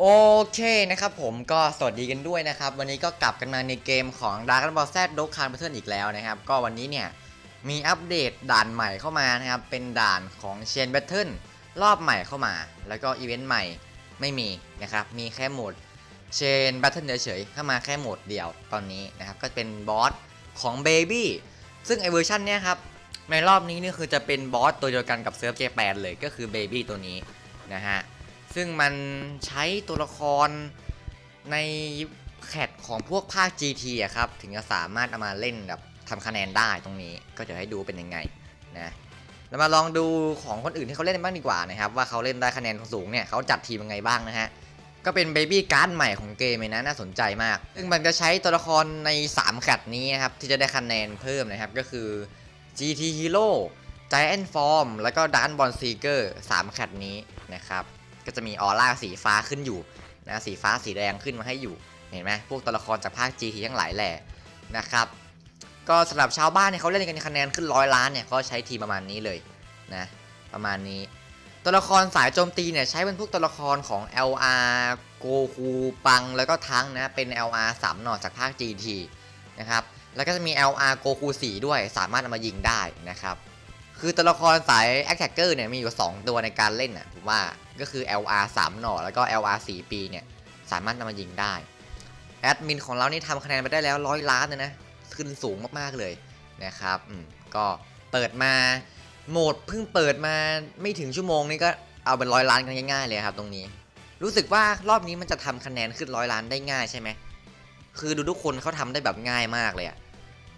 โอเคนะครับผมก็สวัสดีกันด้วยนะครับ วันนี้ก็กลับกันมาในเกมของ Dragon Ball Z Dokkan Battle อีกแล้วนะครับ ก็วันนี้เนี่ยมีอัปเดตด่านใหม่เข้ามานะครับ เป็นด่านของ Chain Battle รอบใหม่เข้ามา แล้วก็อีเวนต์ใหม่ไม่มีนะครับ มีแค่โหมด Chain Battle เฉยๆเข้ามาแค่โหมดเดียวตอนนี้นะครับ ก็เป็นบอสของ Baby ซึ่งไอเวอร์ชันเนี้ยครับในรอบนี้นี่คือจะเป็นบอสตัวเดียวกันกับเซิร์ฟเจแปนเลยก็คือ Baby ตัวนี้นะฮะ ซึ่งมันใช้ตัวละครในแคทของพวกภาค GT อะครับ ถึงจะสามารถเอามาเล่นแบบทำคะแนนได้ตรงนี้ ก็จะให้ดูเป็นยังไงนะเรามาลองดูของคนอื่นที่เขาเล่นบ้างดีกว่านะครับ ว่าเขาเล่นได้คะแนนสูงเนี่ยเขาจัดทีมยังไงบ้างนะฮะ ก็เป็นเบบี้การ์ดใหม่ของเกมเลยนะน่าสนใจมาก ซึ่งมันจะใช้ตัวละครใน3แคทนี้นะครับ ที่จะได้คะแนนเพิ่มนะครับ ก็คือ GT Hero Giant Form แล้วก็ Dance Ball Seeker 3แคทนี้นะครับ ก็จะมีออร่าสีฟ้าขึ้นอยู่นะสีฟ้าสีแดงขึ้นมาให้อยู่เห็นไหมพวกตัวละครจากภาค GT ทั้งหลายแหล่นะครับก็สำหรับชาวบ้านเนี่ยเขาเล่นกันคะแนนขึ้นร้อยล้านเนี่ยเขาใช้ทีประมาณนี้เลยนะประมาณนี้ ตัวละครสายโจมตีเนี่ยใช้เป็นพวกตัวละครของ LR โกคูปังแล้วก็ทั้งนะเป็น LR 3หน่อจากภาค GT นะครับแล้วก็จะมี LR โกคู4ด้วยสามารถเอามายิงได้นะครับ คือตัวละครสาย Attacker เนี่ยมีอยู่ 2 ตัวในการเล่นอะผมว่าก็คือ LR 3หน่อแล้วก็ LR 4ปีเนี่ยสามารถนำมายิงได้ แอดมินของเรานี่ทำคะแนนไปได้แล้วร้อยล้านเลยนะขึ้นสูงมากๆเลยนะครับอืมก็เปิดมาโหมดเพิ่งเปิดมาไม่ถึงชั่วโมงนี่ก็เอาเป็นร้อยล้านกันง่ายๆเลยครับตรงนี้ รู้สึกว่ารอบนี้มันจะทำคะแนนขึ้นร้อยล้านได้ง่ายใช่ไหมคือดูทุกคนเขาทำได้แบบง่ายมากเลย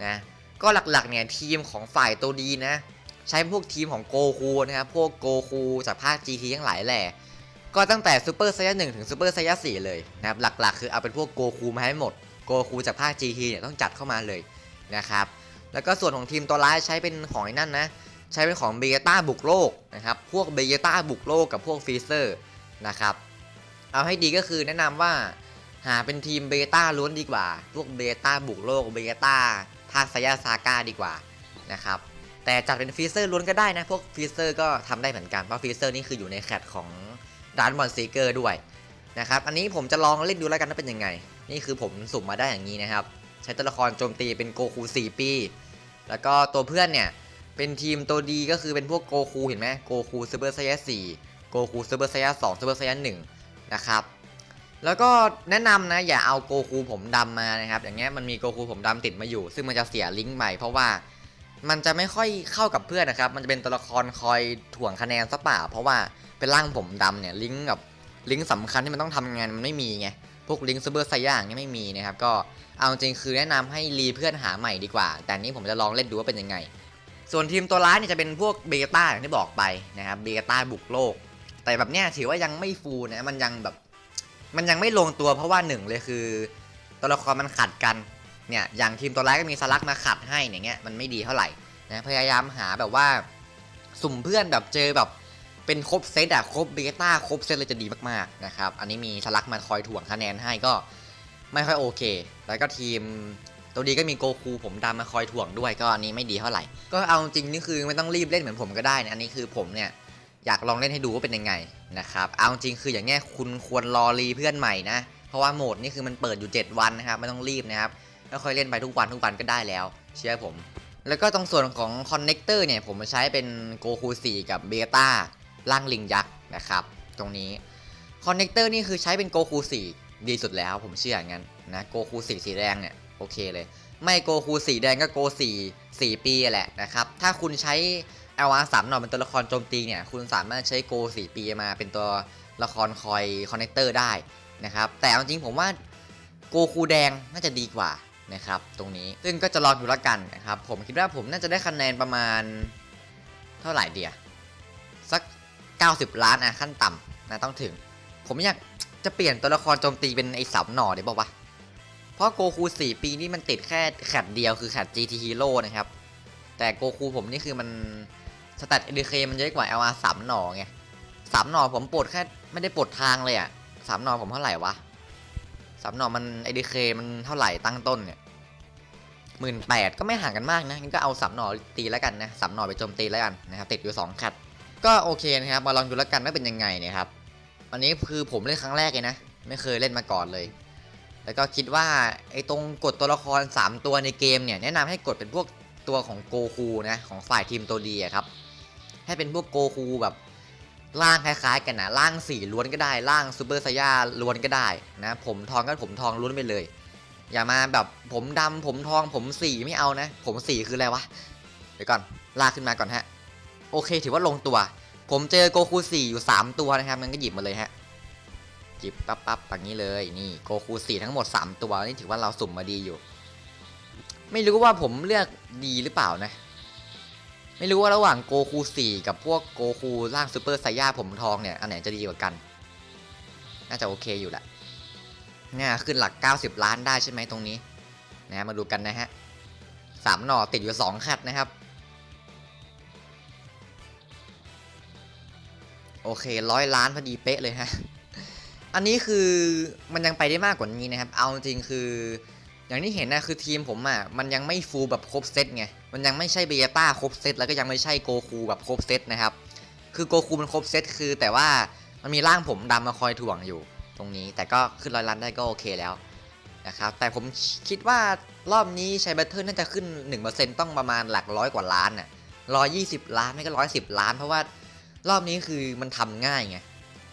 นะก็หลักๆเนี่ยทีมของฝ่ายตัวดีนะ ใช้พวกทีมของโกคูนะครับพวกโกคูจากภาค GT ทั้งหลายแหละก็ตั้งแต่ซูเปอร์ไซยา1ถึงซูเปอร์ไซยา4เลยนะครับหลักๆ คือเอาเป็นพวกโกคูมาให้หมดโกคูจากภาค GT เนี่ยต้องจัดเข้ามาเลยนะครับแล้วก็ส่วนของทีมตัวร้ายใช้เป็นของไอ้นั่นนะใช้เป็นของเบต้าบุกโลกนะครับพวกเบต้าบุกโลกกับพวกฟีเซอร์นะครับเอาให้ดีก็คือแนะนำว่าหาเป็นทีมเบต้าล้วนดีกว่า พวกเบต้าบุกโลกเบต้าภาคไซยาซาก้าดีกว่านะครับ แต่จัดเป็นฟีเซอร์ล้วนก็ได้นะ พวกฟีเซอร์ก็ทำได้เหมือนกัน เพราะฟีเซอร์นี่คืออยู่ในแคตของร้านบอลซีเกอร์ด้วยนะครับ อันนี้ผมจะลองเล่นดูแล้วกันว่าเป็นยังไง นี่คือผมสุ่มมาได้อย่างนี้นะครับ ใช้ตัวละครโจมตีเป็นโกคู4 ปี แล้วก็ตัวเพื่อนเนี่ย เป็นทีมตัวดีก็คือเป็นพวกโกคูเห็นไหมโกคูซูเปอร์ไซยา4โกคูซูเปอร์ไซยา2ซูเปอร์ไซยา1นะครับ แล้วก็แนะนำนะอย่าเอาโกคูผมดำมานะครับ อย่างเงี้ยมันมีโกคูผมดำติดมาอยู่ ซึ่งมันจะเสียลิงก์ใหม่เพราะว่า มันจะไม่ค่อยเข้ากับเพื่อนนะครับ มันจะเป็นตัวละครคอยถ่วงคะแนนซะเปล่า เพราะว่าเป็นร่างผมดำเนี่ยลิงก์กับลิงก์สำคัญที่มันต้องทำงานมันไม่มีไง พวกลิงก์ซูเปอร์ไซย่างนี่ไม่มีนะครับ ก็เอาจริงคือแนะนำให้รีเพื่อนหาใหม่ดีกว่า แต่นี้ผมจะลองเล่นดูว่าเป็นยังไง ส่วนทีมตัวร้ายเนี่ยจะเป็นพวกเบต้าอย่างที่บอกไปนะครับเบต้าบุกโลก แต่แบบเนี้ยถือว่ายังไม่ฟูลนะมันยังแบบ มันยังไม่ลงตัวเพราะว่าหนึ่งเลยคือ ตัวละครมันขัดกัน เนี่ยอย่างทีมตัวร้ายก็มีสลักมาขัดให้อย่างเงี้ยมันไม่ดีเท่าไหร่นะพยายามหาแบบว่าสุ่มเพื่อนแบบเจอแบบเป็นครบเซตอะครบเบต้าครบเซตเลยจะดีมากๆนะครับอันนี้มีสลักมาคอยถ่วงคะแนนให้ก็ไม่ค่อยโอเค แล้วก็ทีมตัวดีก็มีโกคูผมดำมาคอยถ่วงด้วยก็อันนี้ไม่ดีเท่าไหร่ ก็เอาจริงนี่คือไม่ต้องรีบเล่นเหมือนผมก็ได้นะอันนี้คือผมเนี่ยอยากลองเล่นให้ดูว่าเป็นยังไงนะครับเอาจริงคืออย่างเงี้ยคุณควรรอรีเพื่อนใหม่นะเพราะว่าโหมดนี่คือมันเปิดอยู่ 7 วันนะครับไม่ต้องรีบนะครับ ก็ค่อยเล่นไปทุกวันทุกวันก็ได้แล้ว เชื่อผม แล้วก็ตรงส่วนของคอนเนคเตอร์เนี่ยผมใช้เป็นโกคู4กับเบต้าล่างลิงยักษ์นะครับ ตรงนี้คอนเนคเตอร์นี่คือใช้เป็นโกคู4ดีสุดแล้วผมเชื่ออย่างนั้นนะโกคู4สีแดงเนี่ยโอเคเลย ไม่โกคูสีแดงก็โก4 4 ปีแหละนะครับถ้าคุณใช้ LR 3หน่อยเป็นตัวละครโจมตีเนี่ยคุณสามารถใช้โก4ปีมาเป็นตัวละครคอยคอนเนคเตอร์ได้นะครับแต่จริงผมว่าโกคูแดงน่าจะดีกว่า นะครับตรงนี้ซึ่งก็จะลอดูแล้วกันนะครับผมคิดว่าผมน่าจะได้คะแนนประมาณเท่าไหร่เดียสัก 90 ล้านอะขั้นต่ำนะต้องถึง ผมอยากจะเปลี่ยนตัวละครโจมตีเป็นไอ้สามหน่อได้บอกว่าเพราะโกคู 4 ปีนี่มันติดแค่แคดเดียวคือแคด GT Hero นะครับ แต่โกคูผมนี่คือมันสแตท ADK มันเยอะกว่า LR สามหน่อไงสามหน่อผมปลดแค่ไม่ได้ปลดทางเลยอะสามหน่อผมเท่าไหร่วะ สามหน่อมัน ADK มันเท่าไหร่ตั้งต้นเนี่ยหมื่นแปดก็ไม่ห่างกันมากนะงั้นก็เอาสามหน่อตีแล้วกันนะสามหน่อไปโจมตีแล้วกันนะครับติดอยู่สองแคทก็โอเคนะครับมาลองดูแล้วกันว่าเป็นยังไงนะครับอันนี้คือผมเล่นครั้งแรกเลยนะ ไม่เคยเล่นมาก่อนเลย แล้วก็คิดว่าไอ้ตรงกดตัวละคร 3 ตัวในเกมเนี่ยแนะนำให้กดเป็นพวกตัวของโกคูนะของฝ่ายทีมตัวดีครับให้เป็นพวกโกคูแบบ ร่างคล้ายๆ กันนะร่างสีล้วนก็ได้ร่างซูเปอร์ไซย่าล้วนก็ได้นะ ผมทองก็ผมทองล้วนไปเลย อย่ามาแบบผมดำผมทองผมสีไม่เอานะ ผมสีคืออะไรวะเดี๋ยวก่อนลากขึ้นมาก่อนฮะ โอเคถือว่าลงตัว ผมเจอโกคูสี่อยู่ 3 ตัวนะครับมันก็หยิบมาเลยฮะหยิบปั๊บปั๊บแบบนี้เลยนี่โกคูสี่ทั้งหมด 3 ตัวนี่ถือว่าเราสุ่มมาดีอยู่ ไม่รู้ว่าผมเลือกดีหรือเปล่านะ ไม่รู้ว่าระหว่างโกคูสี่กับพวกโกคูร่างซูเปอร์ไซย่าผมทองเนี่ย อันไหนจะดีกว่ากัน น่าจะโอเคอยู่แหละเนี่ยขึ้นหลัก 90 ล้านได้ใช่ไหมตรงนี้ นะมาดูกันนะฮะสามหน่อติดอยู่ 2 คัดนะครับ โอเคร้อยล้านพอดีเป๊ะเลยฮะ อันนี้คือมันยังไปได้มากกว่านี้นะครับ เอาจริงคือ อย่างที่เห็นนะคือทีมผมอะมันยังไม่ฟูลแบบครบเซตไงมันยังไม่ใช่เบต้าครบเซตแล้วก็ยังไม่ใช่โกคูแบบครบเซตนะครับคือโกคูมันครบเซตคือ แต่ว่ามันมีร่างผมดำมาคอยถ่วงอยู่ตรงนี้ แต่ก็ขึ้นร้อยล้านได้ก็โอเคแล้วนะครับแต่ผมคิดว่ารอบนี้ใช้แบตเทิลน่าจะขึ้น 1%ต้องประมาณหลักร้อยกว่าล้านน่ะร้อยยี่สิบล้านไม่ก็ร้อยสิบล้าน เพราะว่ารอบนี้คือมันทำง่ายไง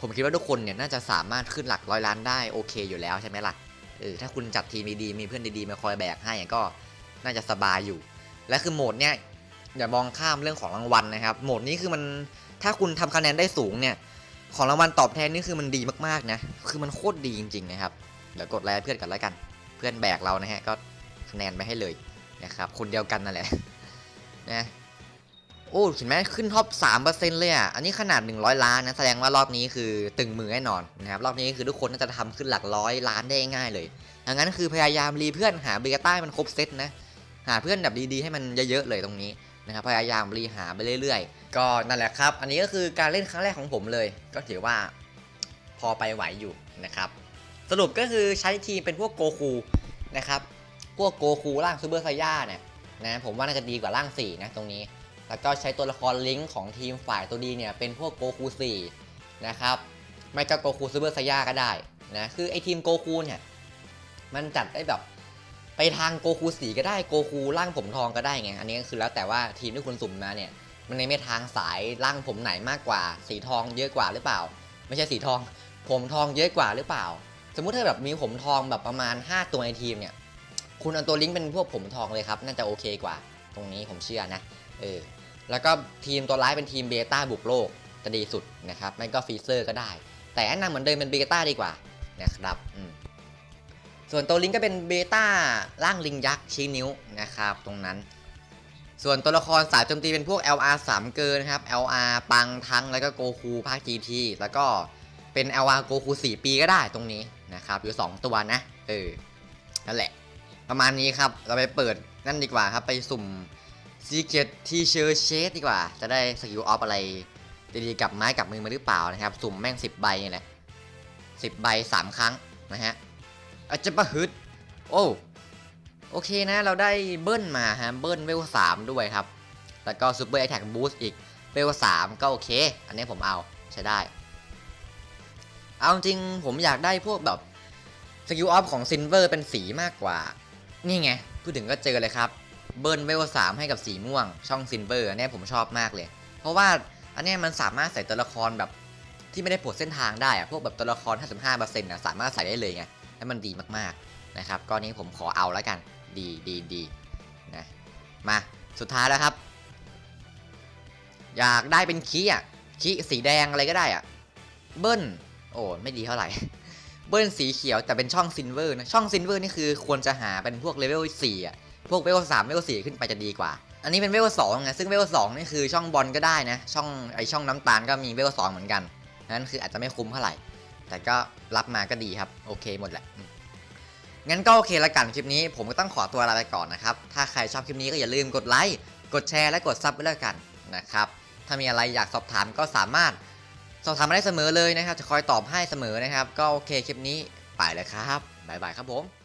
ผมคิดว่าทุกคนเนี่ยน่าจะสามารถขึ้นหลักร้อยล้านได้โอเคอยู่แล้วใช่ไหมล่ะ เออถ้าคุณจัดทีมดีๆมีเพื่อนดีๆมาคอยแบกให้ก็น่าจะสบายอยู่ และคือโหมดเนี้ยอย่ามองข้ามเรื่องของรางวัลนะครับ โหมดนี้คือมันถ้าคุณทำคะแนนได้สูงเนี่ยของรางวัลตอบแทนนี่คือมันดีมากๆนะ คือมันโคตรดีจริงๆนะครับ เดี๋ยวกดไลค์เพื่อนกันแล้วกัน เพื่อนแบกเรานะฮะก็คะแนนไปให้เลยนะครับคนเดียวกันนั่นแหละนะ โอ้เห็นไหมขึ้นท็อป3%เปอร์เซ็นต์เลยอะ อันนี้ขนาด100ล้านนะแสดงว่ารอบนี้คือตึงมือแน่นอนนะครับรอบนี้คือทุกคนน่าจะทำขึ้นหลักร้อยล้านได้ง่ายเลยดังนั้นคือพยายามรีเพื่อนหาเบต้าให้มันครบเซตนะหาเพื่อนแบบดีๆให้มันเยอะๆเลยตรงนี้นะครับพยายามรีหาไปเรื่อยๆ ก็นั่นแหละครับ อันนี้ก็คือการเล่นครั้งแรกของผมเลย ก็ถือว่าพอไปไหวอยู่นะครับสรุปก็คือใช้ทีมเป็นพวกโกคูนะครับพวกโกคูร่างซูเปอร์ไซย่าเนี่ยนะผมว่าน่าจะดีกว่าร่าง4นะตรงนี้ แล้วก็ใช้ตัวละครลิงก์ของทีมฝ่ายตัวดีเนี่ยเป็นพวกโกคู4นะครับ ไม่ก็โกคูซูเปอร์ไซย่าก็ได้นะ คือไอทีมโกคูเนี่ยมันจัดได้แบบไปทางโกคูสีก็ได้โกคูร่างผมทองก็ได้ไง อันนี้ก็คือแล้วแต่ว่าทีมที่คุณสุ่มมาเนี่ย มันในไม่ทางสายร่างผมไหนมากกว่า สีทองเยอะกว่าหรือเปล่า ไม่ใช่สีทอง ผมทองเยอะกว่าหรือเปล่า สมมุติถ้าแบบมีผมทองแบบประมาณ 5 ตัวในทีมเนี่ย คุณเอาตัวลิงก์เป็นพวกผมทองเลยครับ น่าจะโอเคกว่า ตรงนี้ผมเชื่อนะ เออแล้วก็ทีมตัวร้ายเป็นทีมเบต้าบุกโลกจะดีสุดนะครับไม่ก็ฟีเซอร์ก็ได้ แต่แนะนำเหมือนเดิมเป็นเบต้าดีกว่านะครับส่วนตัวลิงก์ก็เป็นเบต้าร่างลิงยักษ์ชี้นิ้วนะครับตรงนั้น ส่วนตัวละครสายโจมตีเป็นพวก LR 3 เกินนะครับ LR ปังทั้งแล้วก็โกคูภาค GT แล้วก็เป็น LR โกคู4 ปีก็ได้ตรงนี้นะครับอยู่ 2 ตัวนะเออนั่นแหละ ประมาณนี้ครับเราไปเปิดนั่นดีกว่าครับไปสุ่ม Secret T-shirt Shade ดีกว่า จะได้สกิลออฟอะไรดีๆกับไม้กับมือมาหรือเปล่านะครับ สุ่มแม่ง 10 ใบนี่แหละ10ใบ 3 ครั้งนะฮะอาจจะประฮึดโอ้โอเคนะ เราได้เบิ้ลมาฮะเบิ้ลเวลสามด้วยครับ แล้วก็ซูเปอร์ไอแท็กบูสต์อีกเวลสามก็โอเค อันนี้ผมเอาใช้ได้ เอาจริงผมอยากได้พวกแบบสกิลออฟของซินเวอร์เป็นสีมากกว่า นี่ไง พูดถึงก็เจอเลยครับ เบิ้ลเวลสามให้กับสีม่วง ช่องซินเวอร์อันนี้ผมชอบมากเลย เพราะว่าอันนี้มันสามารถใส่ตัวละครแบบที่ไม่ได้ปวดเส้นทางได้อะพวกแบบตัวละคร 55%นะสามารถใส่ได้เลยไงให้มันดีมากๆนะครับก้อนนี้ผมขอเอาแล้วกันดีดีดีนะมาสุดท้ายแล้วครับ อยากได้เป็นคีอะคีสีแดงอะไรก็ได้อะเบิ้ลโอ้ไม่ดีเท่าไหร่ เบิ้ลสีเขียวแต่เป็นช่องซินเวอร์นะช่องซินเวอร์นี่คือควรจะหาเป็นพวกเลเวล4อะ พวกเลเวล3เลเวล4ขึ้นไปจะดีกว่า อันนี้เป็นเวลเวล2นะซึ่งเวลเวล2นี่คือช่องบอลก็ได้นะ ช่องไอช่องน้ำตาลก็มีเวลเวล2เหมือนกันนั้นคืออาจจะไม่คุ้มเท่าไหร่ แต่ก็รับมาก็ดีครับ โอเคหมดแหละงั้นก็โอเคละกันคลิปนี้ ผมก็ต้องขอตัวลาไปก่อนนะครับ ถ้าใครชอบคลิปนี้ก็อย่าลืมกดไลค์กดแชร์และกดซับไปแล้วกันนะครับถ้ามีอะไรอยากสอบถามก็สามารถสอบถามมาได้เสมอเลยนะครับ จะคอยตอบให้เสมอนะครับ ก็โอเคคลิปนี้ไปเลยครับบ๊ายบายครับผม